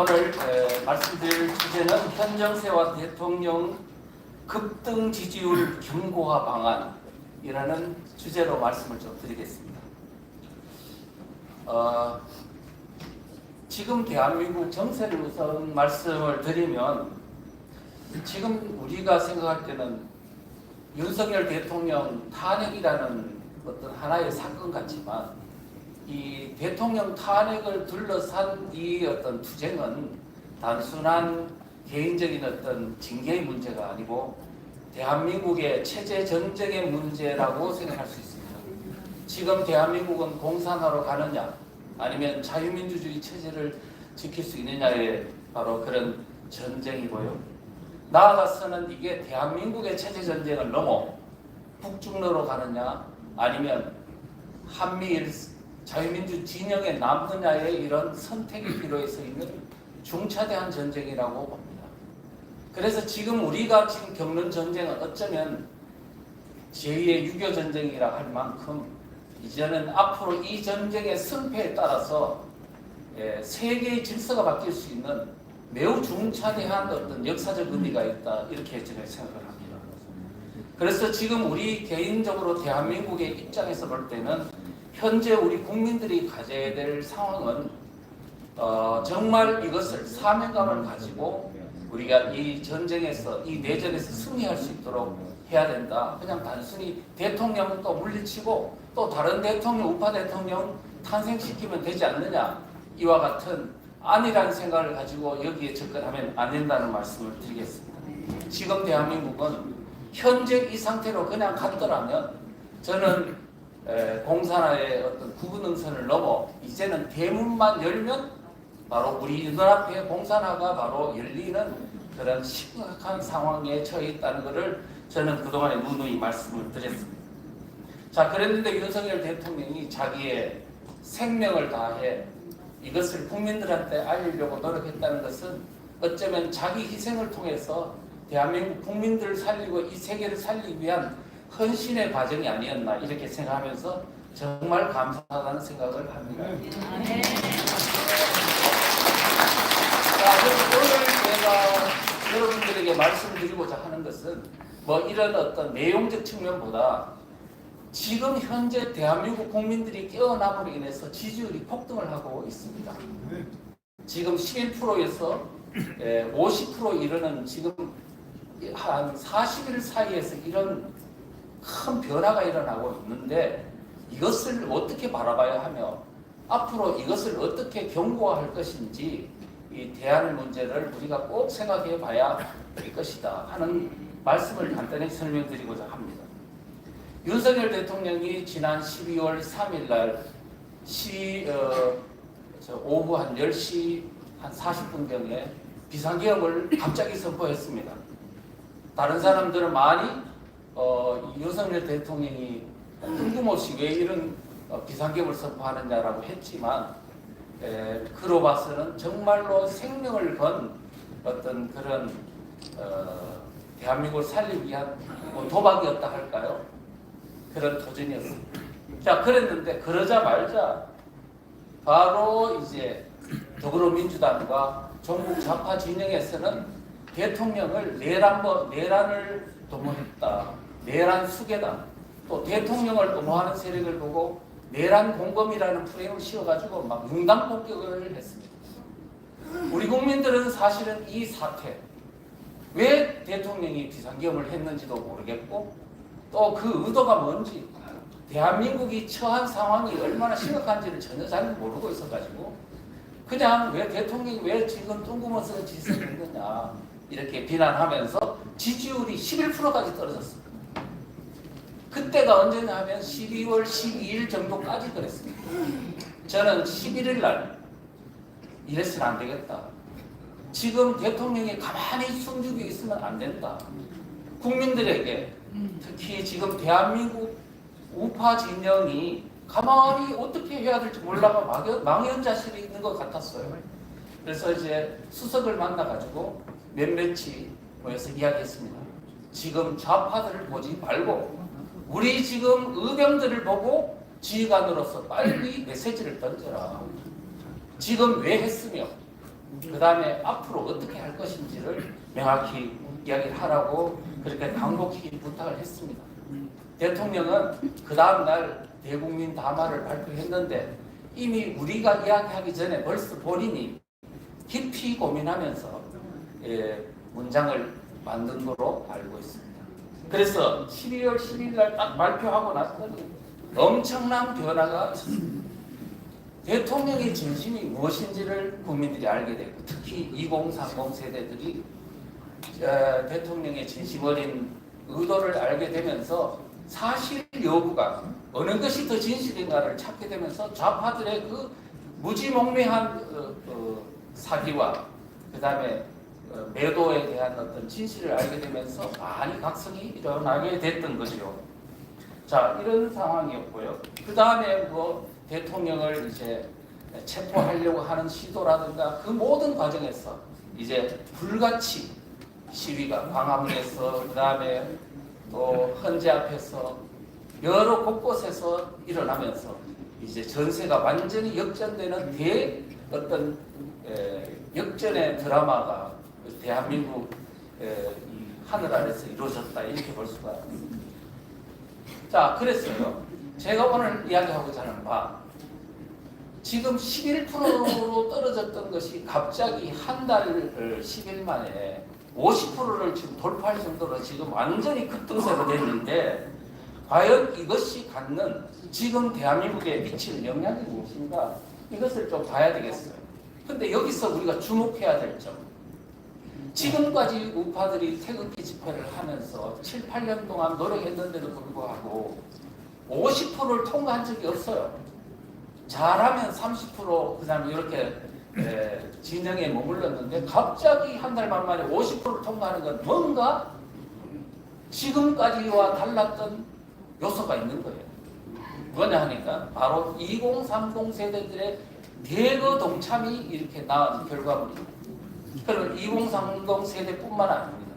오늘 에, 말씀드릴 주제는 현 정세와 대통령 급등 지지율 경고화 방안이라는 주제로 말씀을 좀 드리겠습니다. 어, 지금 대한민국 정세를 우선 말씀을 드리면 지금 우리가 생각할 때는 윤석열 대통령 탄핵이라는 어떤 하나의 사건 같지만 이 대통령 탄핵을 둘러싼 이 어떤 투쟁은 단순한 개인적인 어떤 징계의 문제가 아니고 대한민국의 체제 전쟁의 문제라고 생각할 수 있습니다. 지금 대한민국은 공산화로 가느냐 아니면 자유민주주의 체제를 지킬 수 있느냐의 바로 그런 전쟁이고요. 나아가서는 이게 대한민국의 체제 전쟁을 넘어 북중로로 가느냐 아니면 한미일 자유민주 진영에 남느냐의 이런 선택이 필요해서 있는 중차대한 전쟁이라고 봅니다. 그래서 지금 우리가 지금 겪는 전쟁은 어쩌면 제2의 6.25 전쟁이라 할 만큼 이제는 앞으로 이 전쟁의 승패에 따라서 예, 세계의 질서가 바뀔 수 있는 매우 중차대한 어떤 역사적 의미가 있다 이렇게 저는 생각을 합니다. 그래서 지금 우리 개인적으로 대한민국의 입장에서 볼 때는 현재 우리 국민들이 가져야 될 상황은 어, 정말 이것을 사명감을 가지고 우리가 이 전쟁에서 이 내전에서 승리할 수 있도록 해야 된다. 그냥 단순히 대통령을 또 물리치고 또 다른 대통령, 우파 대통령 탄생시키면 되지 않느냐. 이와 같은 아니라는 생각을 가지고 여기에 접근하면 안 된다는 말씀을 드리겠습니다. 지금 대한민국은 현재 이 상태로 그냥 갔더라면 저는 에, 공산화의 어떤 구분응선을 넘어 이제는 대문만 열면 바로 우리 눈앞에 공산화가 바로 열리는 그런 심각한 상황에 처해 있다는 것을 저는 그동안에 누누이 말씀을 드렸습니다. 자, 그랬는데 윤석열 대통령이 자기의 생명을 다해 이것을 국민들한테 알리려고 노력했다는 것은 어쩌면 자기 희생을 통해서 대한민국 국민들을 살리고 이 세계를 살리기 위한 헌신의 과정이 아니었나 이렇게 생각하면서 정말 감사하다는 생각을 합니다. 자, 그래서 오늘 제가 여러분들에게 말씀드리고자 하는 것은 뭐 이런 어떤 내용적 측면보다 지금 현재 대한민국 국민들이 깨어남으로 인해서 지지율이 폭등을 하고 있습니다. 지금 11%에서 50% 이르는 지금 한 40일 사이에서 이런 큰 변화가 일어나고 있는데 이것을 어떻게 바라봐야 하며 앞으로 이것을 어떻게 경고할 것인지 이 대안 문제를 우리가 꼭 생각해 봐야 될 것이다 하는 말씀을 간단히 설명드리고자 합니다. 윤석열 대통령이 지난 12월 3일 날 시, 어, 저 오후 한 10시 한 40분경에 비상계엄을 갑자기 선포했습니다. 다른 사람들은 많이 어, 윤석열 대통령이 뜬금없이 왜 이런 어, 비상계엄을 선포하느냐라고 했지만 에, 그로 봐서는 정말로 생명을 건 어떤 그런 어, 대한민국을 살리기 위한 뭐 도박이었다 할까요? 그런 도전이었습니다. 자, 그랬는데 그러자 말자 바로 이제 더불어민주당과 종북 좌파 진영에서는 대통령을 내란버 내란을 도모했다, 내란 수계다, 또 대통령을 도모하는 세력을 보고 내란 공범이라는 프레임을 씌워가지고 막 융당 폭격을 했습니다. 우리 국민들은 사실은 이 사태 왜 대통령이 비상계엄을 했는지도 모르겠고 또 그 의도가 뭔지 대한민국이 처한 상황이 얼마나 심각한지를 전혀 잘 모르고 있어가지고 그냥 왜 대통령이 왜 지금 뜬금없는 짓을 했느냐 이렇게 비난하면서 지지율이 11%까지 떨어졌습니다. 그때가 언제냐 하면 12월 12일 정도까지 그랬습니다. 저는 11일 날 이래서는 안 되겠다. 지금 대통령이 가만히 숨죽여 있으면 안 된다. 국민들에게 특히 지금 대한민국 우파 진영이 가만히 어떻게 해야 될지 몰라가 망연자실이 있는 것 같았어요. 그래서 이제 수석을 만나가지고 몇몇이 모여서 이야기했습니다. 지금 좌파들을 보지 말고 우리 지금 의병들을 보고 지휘관으로서 빨리 메시지를 던져라. 지금 왜 했으며 그 다음에 앞으로 어떻게 할 것인지를 명확히 이야기를 하라고 그렇게 강곡히 부탁을 했습니다. 대통령은 그 다음날 대국민 담화를 발표했는데 이미 우리가 이야기하기 전에 벌써 본인이 깊이 고민하면서 예, 문장을 만든 거로 알고 있습니다. 그래서 12월 10일 날 딱 발표하고 나서는 엄청난 변화가. 대통령의 진심이 무엇인지를 국민들이 알게 되고 특히 2030 세대들이 어, 대통령의 진심 어린 의도를 알게 되면서 사실 여부가 어느 것이 더 진실인가를 찾게 되면서 좌파들의 그 무지몽매한 어, 어, 사기와 그 다음에 매도에 대한 어떤 진실을 알게 되면서 많이 각성이 일어나게 됐던 거죠. 자 이런 상황이었고요. 그 다음에 뭐 대통령을 이제 체포하려고 하는 시도라든가 그 모든 과정에서 이제 불같이 시위가 광화문에서 그 다음에 또 헌재 앞에서 여러 곳곳에서 일어나면서 이제 전세가 완전히 역전되는 대 어떤 에, 역전의 드라마가 대한민국 하늘 아래서 이루어졌다 이렇게 볼 수가 있습니다. 자 그랬어요. 제가 오늘 이야기하고자 하는 바 지금 11%로 떨어졌던 것이 갑자기 한달 10일 만에 50%를 지금 돌파할 정도로 지금 완전히 급등세로 됐는데 과연 이것이 갖는 지금 대한민국에 미치는 영향이 무엇인가 이것을 좀 봐야 되겠어요. 근데 여기서 우리가 주목해야 될 점. 지금까지 우파들이 태극기 집회를 하면서 7, 8년 동안 노력했는데도 불구하고 50%를 통과한 적이 없어요. 잘하면 30% 그다음에 이렇게 에, 진영에 머물렀는데 갑자기 한 달만 만에 50%를 통과하는 건 뭔가 지금까지와 달랐던 요소가 있는 거예요. 뭐냐 하니까 바로 2030 세대들의 대거 동참이 이렇게 나온 결과물입니다. 그러면 2030 세대뿐만 아닙니다.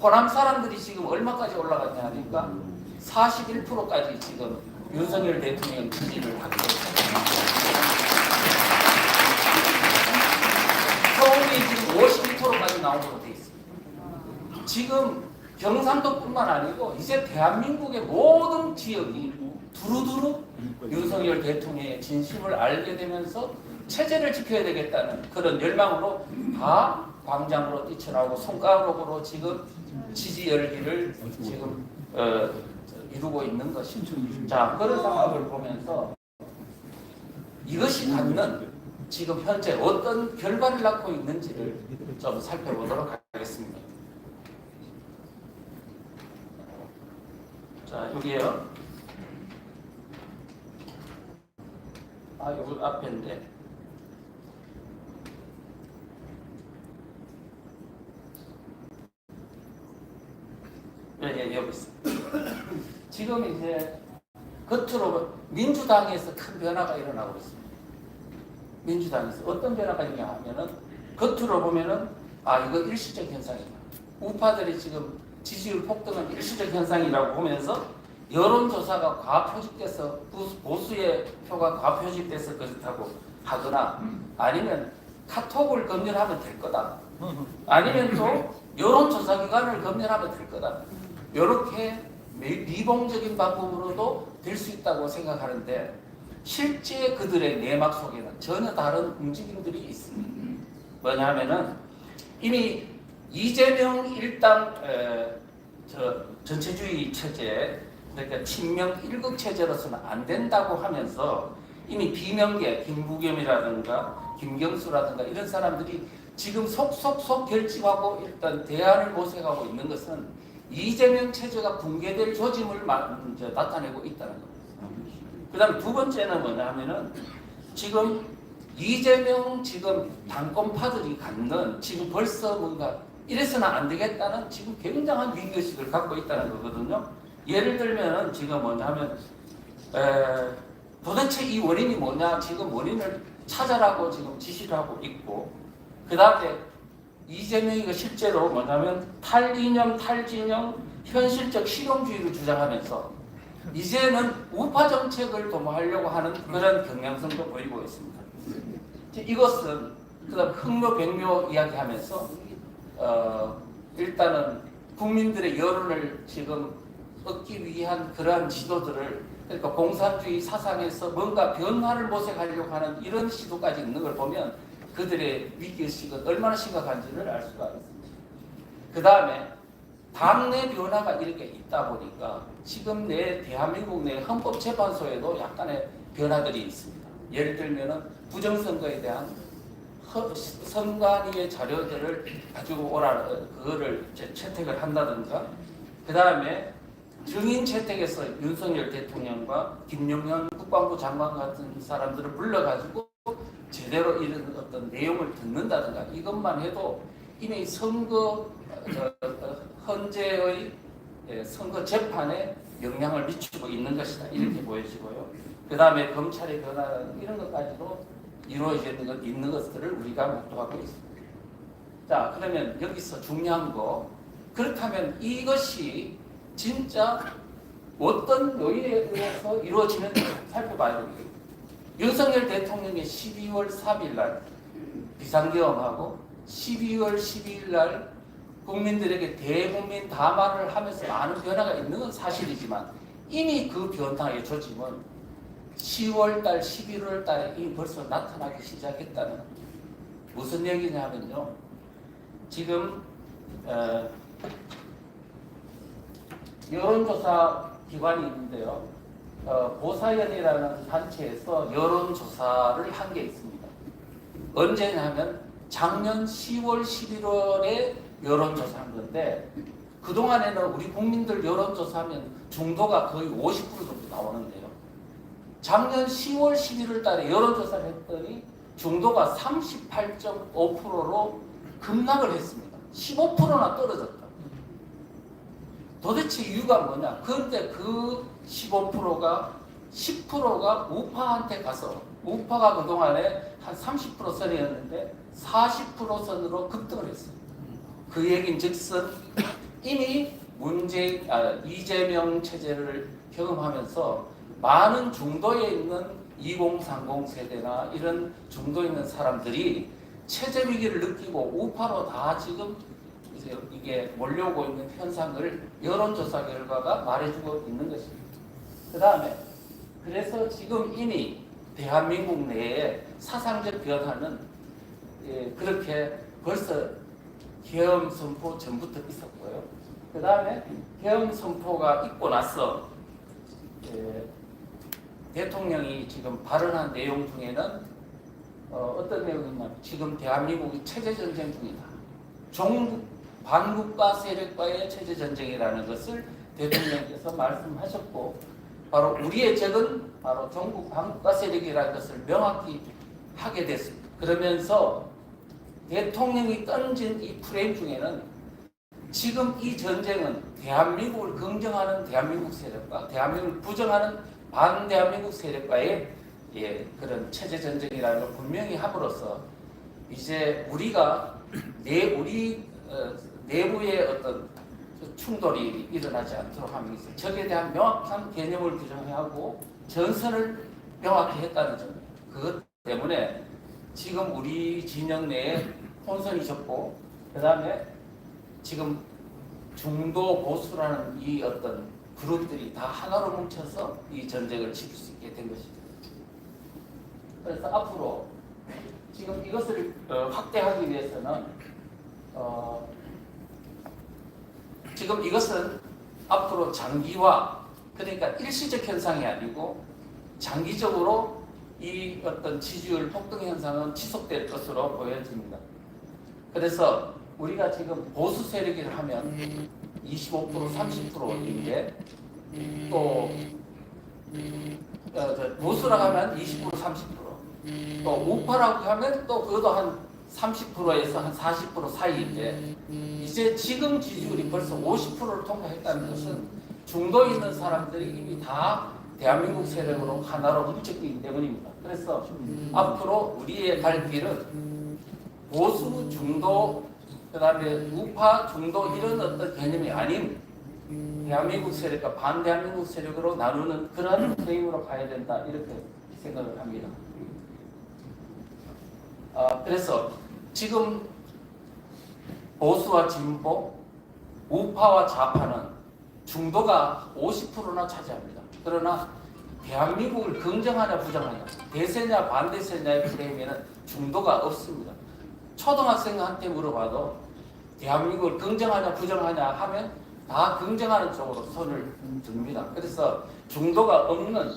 호남 사람들이 지금 얼마까지 올라갔냐 하니까 41%까지 지금 윤석열 대통령 지지를 하게 됐습니다. 서울이 지금 52%까지 나온 걸로 돼 있습니다. 지금 경상도뿐만 아니고 이제 대한민국의 모든 지역이 두루두루 윤석열 대통령의 진심을 알게 되면서 체제를 지켜야 되겠다는 그런 열망으로 다 광장으로 뛰쳐나오고 손가락으로 지금 지지 열기를 지금 어, 이루고 있는 것이죠. 자 그런 상황을 보면서 이것이 갖는 지금 현재 어떤 결과를 낳고 있는지를 좀 살펴보도록 하겠습니다. 자 여기에요. 아 여기 앞인데. 예, 예, 여기 있어. 지금 이제 겉으로 민주당에서 큰 변화가 일어나고 있습니다. 민주당에서 어떤 변화가 있냐 하면은 겉으로 보면은 아 이거 일시적 현상이다. 우파들이 지금 지지율 폭등은 일시적 현상이라고 보면서 여론조사가 과표집돼서 부- 보수의 표가 과표집돼서 그렇다고 하거나 아니면 카톡을 검열하면 될 거다. 아니면 또 여론조사 기관을 검열하면 될 거다. 이렇게 미봉적인 방법으로도 될 수 있다고 생각하는데 실제 그들의 내막 속에는 전혀 다른 움직임들이 있습니다. 뭐냐면은 이미 이재명 일당 에, 저 전체주의 체제 그러니까 친명 일극 체제로서는 안 된다고 하면서 이미 비명계 김부겸이라든가 김경수라든가 이런 사람들이 지금 속속속 결집하고 일단 대안을 모색하고 있는 것은 이재명 체제가 붕괴될 조짐을 나타내고 있다는 겁니다. 그 다음 두 번째는 뭐냐 하면은 지금 이재명 지금 당권파들이 갖는 지금 벌써 뭔가 이래서는 안 되겠다는 지금 굉장한 위기의식을 갖고 있다는 거거든요. 예를 들면 지금 뭐냐 하면 에, 도대체 이 원인이 뭐냐 지금 원인을 찾아라고 지금 지시를 하고 있고 그 다음에 이재명이가 실제로 뭐냐면 탈이념 탈진영 현실적 실용주의를 주장하면서 이제는 우파 정책을 도모하려고 하는 그런 경향성도 보이고 있습니다. 이것은 그다음 흑묘 백묘 이야기하면서 어, 일단은 국민들의 여론을 지금 얻기 위한 그러한 지도들을 그러니까 공산주의 사상에서 뭔가 변화를 모색하려고 하는 이런 시도까지 있는 걸 보면 그들의 위기의식은 얼마나 심각한지를 알 수가 있습니다. 그 다음에 당내 변화가 이렇게 있다 보니까 지금 내 대한민국 내 헌법재판소에도 약간의 변화들이 있습니다. 예를 들면은 부정선거에 대한 허- 선관위의 자료들을 가지고 오라 그거를 채택을 한다든가 그 다음에 증인 채택에서 윤석열 대통령과 김용현 국방부 장관 같은 사람들을 불러가지고 제대로 이런 어떤 내용을 듣는다든가 이것만 해도 이미 선거 헌재의 예, 선거 재판에 영향을 미치고 있는 것이다 이렇게 보여지고요. 그 다음에 검찰의 변화 이런 것까지도 이루어지는 것 있는 것들을 우리가 목도하고 있습니다. 자 그러면 여기서 중요한 거 그렇다면 이것이 진짜 어떤 요인에 의해서 이루어지는지 살펴봐야 됩니다. 윤석열 대통령의 12월 3일 날 비상계엄하고 12월 12일 날 국민들에게 대국민 담화를 하면서 많은 변화가 있는 건 사실이지만 이미 그 변화의 조짐은 10월 달, 11월 달에 이미 벌써 나타나기 시작했다는 무슨 얘기냐면요. 지금 어, 여론조사 기관이 있는데요. 어, 보사연이라는 단체에서 여론조사를 한 게 있습니다. 언제냐면 작년 10월, 11월에 여론조사한 건데 그동안에는 우리 국민들 여론조사하면 중도가 거의 50% 정도 나오는데요. 작년 10월, 11월 달에 여론조사를 했더니 중도가 38.5%로 급락을 했습니다. 15%나 떨어졌다. 도대체 이유가 뭐냐? 그런데 그 15%가 10%가 우파한테 가서 우파가 그동안에 한 30% 선이었는데 40% 선으로 급등을 했어요. 그 얘긴 즉슨 이미 문재 아, 이재명 체제를 경험하면서 많은 중도에 있는 2030 세대나 이런 중도에 있는 사람들이 체제 위기를 느끼고 우파로 다 지금 이게 몰려오고 있는 현상을 여론조사 결과가 말해주고 있는 것입니다. 그 다음에 그래서 지금 이미 대한민국 내에 사상적 변화는 예, 그렇게 벌써 계엄 선포 전부터 있었고요. 그 다음에 계엄 선포가 있고 나서 예, 대통령이 지금 발언한 내용 중에는 어, 어떤 내용이냐면 지금 대한민국이 체제 전쟁 중이다. 종국 반국가 세력과의 체제 전쟁이라는 것을 대통령께서 말씀하셨고 바로 우리의 적은 바로 종국 반국가 세력이라는 것을 명확히 하게 됐습니다. 그러면서 대통령이 던진 이 프레임 중에는 지금 이 전쟁은 대한민국을 긍정하는 대한민국 세력과 대한민국을 부정하는 반대한민국 세력과의 예, 그런 체제 전쟁이라는 걸 분명히 함으로써 이제 우리가 내 우리 어, 내부의 어떤 그 충돌이 일어나지 않도록 하면서 적에 대한 명확한 개념을 규정하고 전선을 명확히 했다는 점입니다. 그것 때문에 지금 우리 진영 내에 혼선이 적고 그 다음에 지금 중도 보수라는 이 어떤 그룹들이 다 하나로 뭉쳐서 이 전쟁을 지킬 수 있게 된 것입니다. 그래서 앞으로 지금 이것을 어, 확대하기 위해서는 어, 지금 이것은 앞으로 장기화 그러니까 일시적 현상이 아니고 장기적으로 이 어떤 지지율 폭등 현상은 지속될 것으로 보여집니다. 그래서 우리가 지금 보수 세력을 하면 25% 30%인데 또 어, 저 보수라고 하면 20% 30%또 우파라고 하면 또 그것도 한 30%에서 한 40% 사이인데 이제 지금 지지율이 벌써 50%를 통과했다는 것은 중도에 있는 사람들이 이미 다 대한민국 세력으로 하나로 뭉쳤기 때문입니다. 그래서 앞으로 우리의 갈 길은 보수 중도 그다음에 우파 중도 이런 어떤 개념이 아닌 대한민국 세력과 반대한민국 세력으로 나누는 그런 프레임으로 가야 된다 이렇게 생각을 합니다. 아, 그래서 지금 보수와 진보, 우파와 좌파는 중도가 50%나 차지합니다. 그러나 대한민국을 긍정하냐 부정하냐, 대세냐 반대세냐의 프레임에는 중도가 없습니다. 초등학생한테 물어봐도 대한민국을 긍정하냐 부정하냐 하면 다 긍정하는 쪽으로 손을 듭니다. 그래서 중도가 없는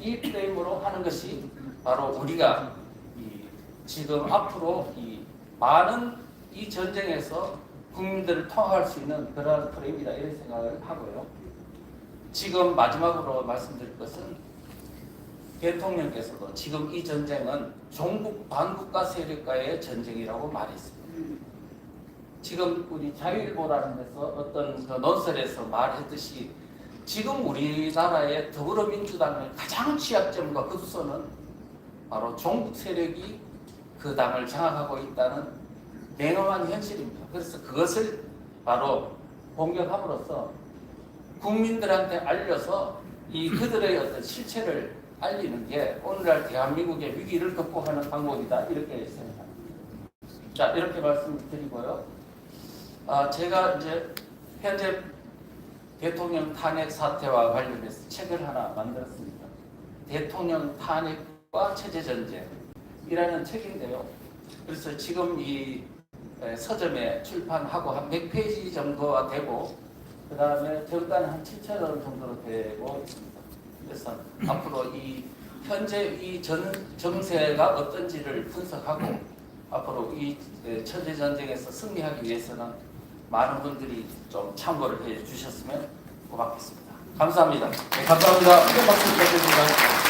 이 프레임으로 하는 것이 바로 우리가 이 지금 앞으로 이 많은 이 전쟁에서 국민들을 통합할 수 있는 그러한 프레임이다 이런 생각을 하고요. 지금 마지막으로 말씀드릴 것은 대통령께서도 지금 이 전쟁은 종북 반국가 세력과의 전쟁이라고 말했습니다. 지금 우리 자유일보라는 데서 어떤 그 논설에서 말했듯이 지금 우리나라의 더불어민주당의 가장 취약점과 급소는 바로 종북 세력이 그 당을 장악하고 있다는 냉엄한 현실입니다. 그래서 그것을 바로 공격함으로써 국민들한테 알려서 이 그들의 어떤 실체를 알리는 게 오늘날 대한민국의 위기를 극복하는 방법이다 이렇게 생각합니다. 자 이렇게 말씀드리고요. 아 제가 이제 현재 대통령 탄핵 사태와 관련해서 책을 하나 만들었습니다. 대통령 탄핵과 체제 전쟁 이라는 책인데요. 그래서 지금 이 에, 서점에 출판하고 한 100페이지 정도가 되고 그 다음에 정가는 한 7천 원 정도로 되고 있습니다. 그래서 앞으로 이 현재 이 전 정세가 어떤지를 분석하고 앞으로 이 에, 처제 전쟁에서 승리하기 위해서는 많은 분들이 좀 참고를 해 주셨으면 고맙겠습니다. 감사합니다. 네, 감사합니다. 큰 박수 부탁드립니다.